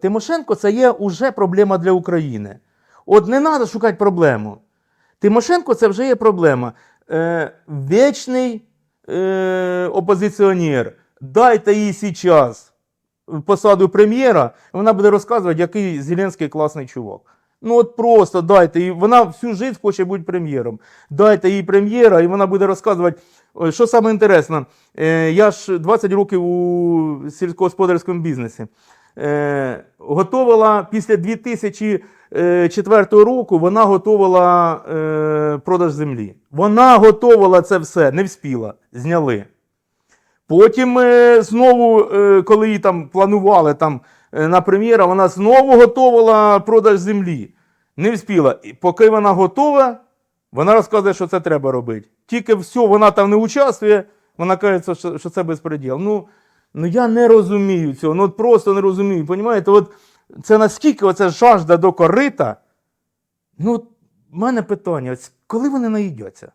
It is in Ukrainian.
Тимошенко це є уже проблема для України. От не треба шукати проблему. Тимошенко це вже є проблема. Е, вічний е, опозиціонер. Дайте їй зараз посаду прем'єра, вона буде розказувати, який Зеленський класний чувак. Ну от просто дайте їй, вона всю життя хоче бути прем'єром. Дайте їй прем'єра, і вона буде розказувати. Що саме інтересно, е, я ж 20 років у сільськогосподарському бізнесі. Е, готувала після 2004 року, вона готувала е, продаж землі. Вона готувала це все, не вспіла, зняли. Потім е, знову, е, коли її там планували там, е, на прем'єра, вона знову готувала продаж землі. Не вспіла. І поки вона готова, вона розказує, що це треба робити. Тільки все, вона там не участвує, вона каже, що, що це безпреділ. Ну, ну я не розумію цього. Ну от просто не розумію. Понімаєте, от це наскільки оця жажда до корита. Ну, от в мене питання: ось коли вони наїдяться?